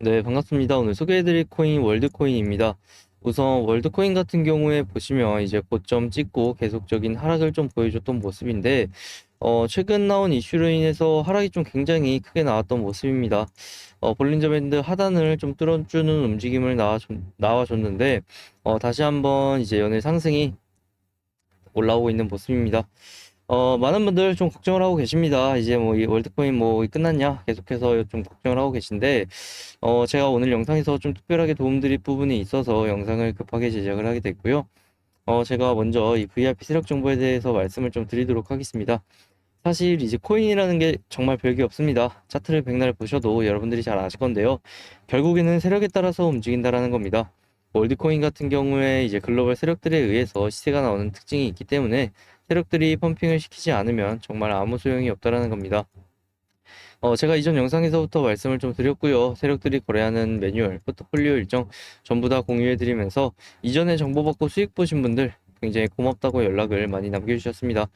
네, 반갑습니다. 오늘 소개해드릴 코인 월드코인입니다. 우선 월드코인 같은 경우에 보시면 이제 고점 찍고 계속적인 하락을 좀 보여줬던 모습인데, 어, 최근 나온 이슈로 인해서 하락이 좀 굉장히 크게 나왔던 모습입니다. 어, 볼린저 밴드 하단을 좀 뚫어주는 움직임을 나와, 나와줬는데, 어, 다시 한번 이제 연일 상승이 올라오고 있는 모습입니다. 어, 많은 분들 좀 걱정을 하고 계십니다. 이제 뭐 이 월드코인 뭐 끝났냐? 계속해서 좀 걱정을 하고 계신데, 어, 제가 오늘 영상에서 좀 특별하게 도움드릴 부분이 있어서 영상을 급하게 제작을 하게 됐고요. 어, 제가 먼저 이 VIP 세력 정보에 대해서 말씀을 좀 드리도록 하겠습니다. 사실 이제 코인이라는 게 정말 별게 없습니다. 차트를 백날 보셔도 여러분들이 잘 아실 건데요. 결국에는 세력에 따라서 움직인다라는 겁니다. 월드코인 같은 경우에 이제 글로벌 세력들에 의해서 시세가 나오는 특징이 있기 때문에 세력들이 펌핑을 시키지 않으면 정말 아무 소용이 없다라는 겁니다. 어, 제가 이전 영상에서부터 말씀을 좀 드렸고요. 세력들이 거래하는 매뉴얼, 포트폴리오 일정 전부 다 공유해드리면서 이전에 정보 받고 수익 보신 분들 굉장히 고맙다고 연락을 많이 남겨주셨습니다.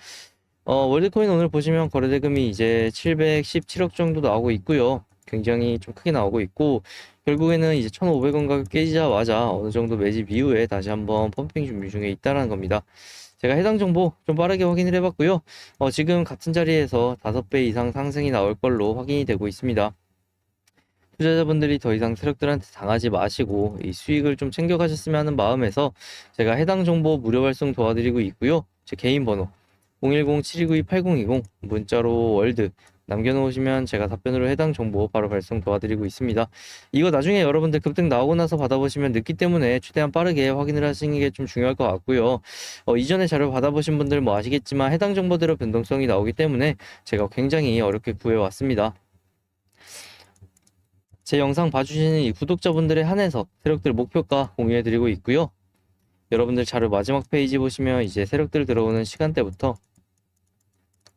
어, 월드코인 오늘 보시면 거래대금이 이제 717억 정도 나오고 있고요. 굉장히 좀 크게 나오고 있고 결국에는 이제 1,500원 가격 깨지자마자 어느 정도 매집 이후에 다시 한번 펌핑 준비 중에 있다는 겁니다. 제가 해당 정보 좀 빠르게 확인을 해봤고요. 어, 지금 같은 자리에서 5배 이상 상승이 나올 걸로 확인이 되고 있습니다. 투자자분들이 더 이상 세력들한테 당하지 마시고 이 수익을 좀 챙겨가셨으면 하는 마음에서 제가 해당 정보 무료 발송 도와드리고 있고요. 제 개인 번호 010-7292-8020 문자로 월드 남겨놓으시면 제가 답변으로 해당 정보 바로 발송 도와드리고 있습니다. 이거 나중에 여러분들 급등 나오고 나서 받아보시면 늦기 때문에 최대한 빠르게 확인을 하시는 게 좀 중요할 것 같고요. 어, 이전에 자료 받아보신 분들 뭐 아시겠지만 해당 정보대로 변동성이 나오기 때문에 제가 굉장히 어렵게 구해왔습니다. 제 영상 봐주시는 이 구독자분들에 한해서 세력들 목표가 공유해드리고 있고요. 여러분들 자료 마지막 페이지 보시면 이제 세력들 들어오는 시간대부터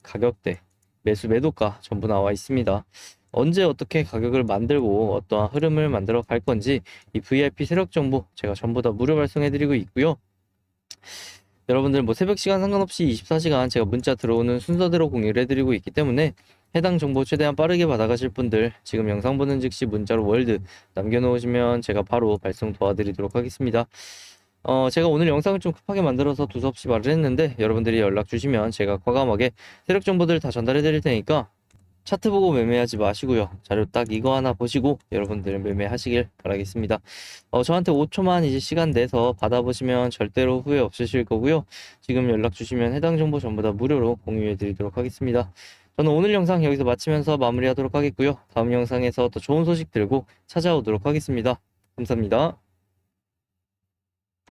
가격대, 매수 매도가 전부 나와 있습니다. 언제 어떻게 가격을 만들고 어떠한 흐름을 만들어 갈 건지 이 VIP 세력 정보 제가 전부 다 무료 발송해 드리고 있고요. 여러분들 뭐 새벽 시간 상관없이 24시간 제가 문자 들어오는 순서대로 공유를 해드리고 있기 때문에 해당 정보 최대한 빠르게 받아가실 분들 지금 영상 보는 즉시 문자로 월드 남겨놓으시면 제가 바로 발송 도와드리도록 하겠습니다. 어, 제가 오늘 영상을 좀 급하게 만들어서 두서없이 말을 했는데 여러분들이 연락 주시면 제가 과감하게 세력 정보들 다 전달해 드릴 테니까 차트 보고 매매하지 마시고요. 자료 딱 이거 하나 보시고 여러분들 매매하시길 바라겠습니다. 어, 저한테 5초만 이제 시간 내서 받아보시면 절대로 후회 없으실 거고요. 지금 연락 주시면 해당 정보 전부 다 무료로 공유해 드리도록 하겠습니다. 저는 오늘 영상 여기서 마치면서 마무리하도록 하겠고요. 다음 영상에서 더 좋은 소식 들고 찾아오도록 하겠습니다. 감사합니다.